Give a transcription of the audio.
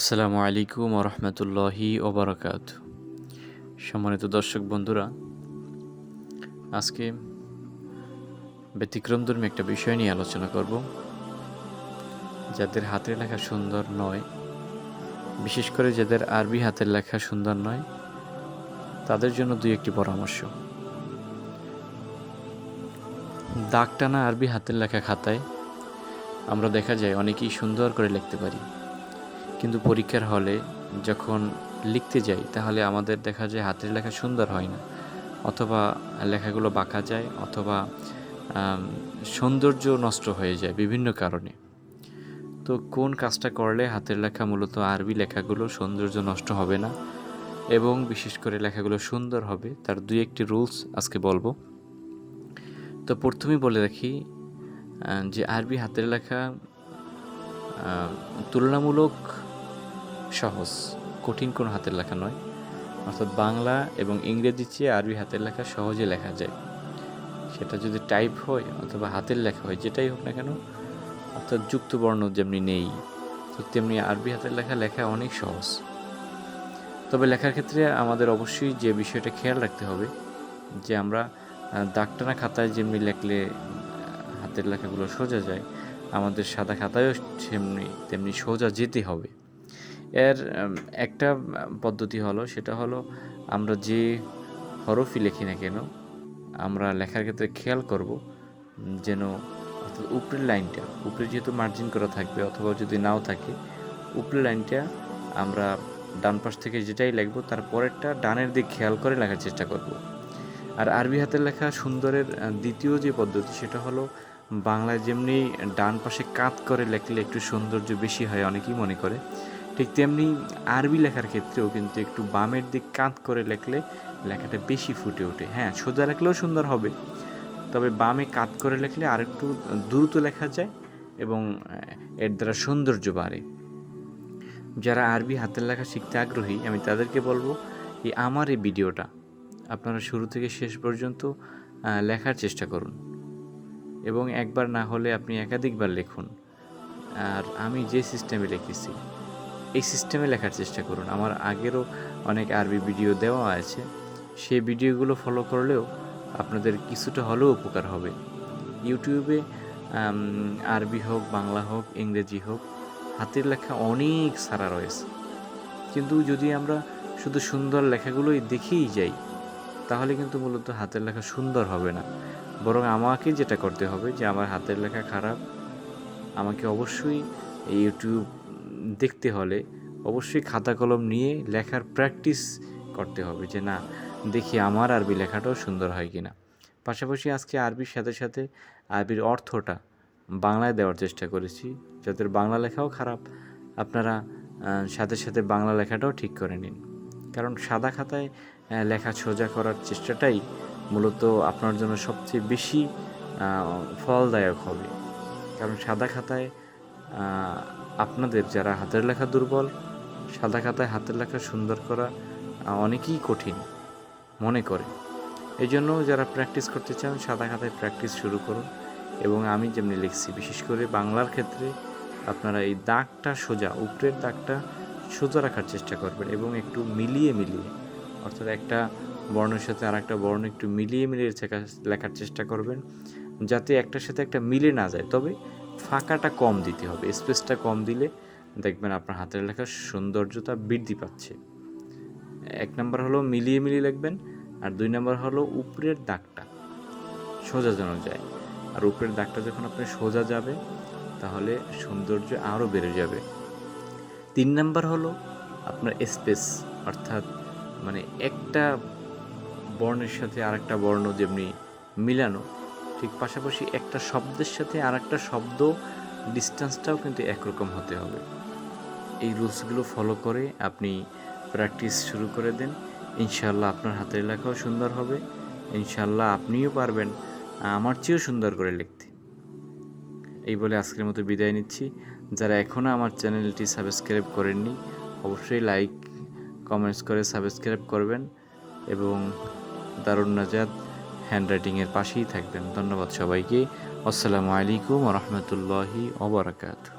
আসসালামু আলাইকুম রহমতুল্লাহি ওবরাকাত সম্মানিত দর্শক বন্ধুরা, আজকে ব্যতিক্রমধর্মী একটা বিষয় নিয়ে আলোচনা করব, যাদের হাতের লেখা সুন্দর নয়, বিশেষ করে যাদের আরবি হাতের লেখা সুন্দর নয়, তাদের জন্য দুই একটি পরামর্শ। দাগ টানা আরবি হাতের লেখা খাতায় আমরা দেখা যায় অনেকেই সুন্দর করে লিখতে পারি। কিন্তু পরীক্ষার হলে যখন লিখতে যাই, তাহলে আমাদের দেখা যায় হাতের লেখা সুন্দর হয় না। অথবা লেখাগুলো বাঁকা যায়, অথবা সৌন্দর্য নষ্ট হয়ে যায় বিভিন্ন কারণে। তো কোন কাজটা করলে হাতের লেখা মূলত আরবি লেখাগুলো সৌন্দর্য নষ্ট হবে না এবং বিশেষ করে লেখাগুলো সুন্দর হবে, তার দুই একটি রুলস আজকে বলব। তো প্রথমেই বলে রাখি যে আরবি হাতের লেখা তুলনামূলক সহজ, কঠিন কোনো হাতের লেখা নয়। অর্থাৎ বাংলা এবং ইংরেজি চেয়ে আরবি হাতের লেখা সহজে লেখা যায়। সেটা যদি টাইপ হয় অথবা হাতের লেখা হয়, যেটাই হোক না কেন, অর্থাৎ যুক্ত বর্ণ যেমনি নেই, ঠিক তেমনি আরবি হাতের লেখা লেখা অনেক সহজ। তবে লেখার ক্ষেত্রে আমাদের অবশ্যই যে বিষয়টা খেয়াল রাখতে হবে, যে আমরা দাগটানা খাতায় যেমনি লেখলে, হাতের লেখাগুলো সোজা যায়, আমাদের সাদা খাতায়ও তেমনি তেমনি সোজা যেতে হবে। এর একটা পদ্ধতি হলো, সেটা হলো আমরা যে হরফই লিখি না কেন, আমরা লেখার ক্ষেত্রে খেয়াল করব যেন অর্থাৎ উপরের লাইনটা, উপরে যেহেতু মার্জিন করা থাকবে অথবা যদি নাও থাকে, উপরের লাইনটা আমরা ডান পাশ থেকে যেটাই লিখব, তার পরেরটা ডানের দিক খেয়াল করে লেখার চেষ্টা করব। আর আরবি হাতের লেখা সুন্দরের দ্বিতীয় যে পদ্ধতি, সেটা হলো বাংলায় যেমনি ডান পাশে কাত করে লেখলে একটু সৌন্দর্য বেশি হয়, অনেকেই মনে করে ঠিক তেমনি আরবি লেখার ক্ষেত্রেও কিন্তু একটু বামের দিক কাত করে লেখলে লেখাটা বেশি ফুটে ওঠে। হ্যাঁ সোজা লেখলেও সুন্দর হবে। তবে বামে কাত করে লেখলে আরেকটু দ্রুত লেখা যায় এবং এর দ্বারা সৌন্দর্য বাড়ে। যারা আরবি হাতের লেখা শিখতে আগ্রহী, আমি তাদেরকে বলব, এই আমার এই ভিডিওটা আপনারা শুরু থেকে শেষ পর্যন্ত লেখার চেষ্টা করুন। এবং একবার না হলে আপনি একাধিকবার লিখুন। আর আমি যে সিস্টেমে লিখেছি এই সিস্টেমে লেখার চেষ্টা করুন। আমার আগেরও অনেক আরবি ভিডিও দেওয়া আছে। সেই ভিডিওগুলো ফলো করলেও আপনাদের কিছুটা হলেও উপকার হবে। ইউটিউবে আরবি হোক, বাংলা হোক, ইংরেজি হোক, হাতের লেখা অনেক সারা রয়েছে। কিন্তু যদি আমরা শুধু সুন্দর লেখাগুলোই দেখেই যাই, তাহলে কিন্তু মূলত হাতের লেখা সুন্দর হবে না। বরং আমাকে যেটা করতে হবে যে, আমার হাতের লেখা খারাপ, আমাকে অবশ্যই ইউটিউব দেখতে হলে অবশ্যই খাতা কলম নিয়ে লেখার প্র্যাকটিস করতে হবে যে না, দেখি আমার আরবি লেখাটাও সুন্দর হয় কিনা। পাশাপাশি আজকে আরবির সাথে সাথে আরবির অর্থটা বাংলায় দেওয়ার চেষ্টা করেছি। যাদের বাংলা লেখাও খারাপ, আপনারা সাথে সাথে বাংলা লেখাটাও ঠিক করে নিন। কারণ সাদা খাতায় লেখা সোজা করার চেষ্টাটাই মূলত আপনার জন্য সবচেয়ে বেশি ফলদায়ক হবে। কারণ সাদা খাতায় আপনাদের যারা হাতের লেখা দুর্বল, সাদা খাতায় হাতের লেখা সুন্দর করা অনেকই কঠিন মনে করে। এই জন্য যারা প্র্যাকটিস করতে চান, সাদা খাতায় প্র্যাকটিস শুরু করুন এবং আমি যেমনি লিখছি, বিশেষ করে বাংলার ক্ষেত্রে আপনারা এই দাগটা সোজা, উপরের দাগটা সোজা রাখার চেষ্টা করবেন এবং একটু মিলিয়ে মিলিয়ে, অর্থাৎ একটা বর্ণের সাথে আর একটা বর্ণ একটু মিলিয়ে মিলিয়ে লেখার চেষ্টা করবেন, যাতে একটার সাথে একটা মিলে না যায়। তবে ফাঁকাটা কম দিতে হবে। স্পেসটা কম দিলে দেখবেন আপনার হাতের লেখার সৌন্দর্যতা বৃদ্ধি পাচ্ছে। এক নম্বর হলো মিলিয়ে মিলিয়ে লিখবেন আর দুই নম্বর হলো উপরের দাগটা সোজা যেন যায়। আর উপরের দাগটা যখন আপনি সোজা যাবে, তাহলে সৌন্দর্য আরও বেড়ে যাবে। তিন নাম্বার হলো আপনার স্পেস, অর্থাৎ মানে একটা বর্ণের সাথে আরেকটা বর্ণ যেমনি মিলানো ঠিক পাশাপাশি একটা শব্দের সাথে আরেকটা শব্দ ডিস্টেন্সটাও কিন্তু একরকম হতে হবে। এই রুলসগুলো ফলো করে আপনি প্র্যাকটিস শুরু করে দেন। ইনশাল্লাহ আপনার হাতের লেখাও সুন্দর হবে। ইনশাল্লাহ আপনিও পারবেন আমার চেয়েও সুন্দর করে লিখতে। এই বলে আজকের মতো বিদায় নিচ্ছি। যারা এখনও আমার চ্যানেলটি সাবস্ক্রাইব করেননি, অবশ্যই লাইক, কমেন্টস করে সাবস্ক্রাইব করবেন এবং দারুণ নাজাদ হ্যান্ডরাইটিংয়ের পাশেই থাকবেন। ধন্যবাদ সবাইকে। আসসালামু আলাইকুম রহমতুল্লাহি ওবরাকাতু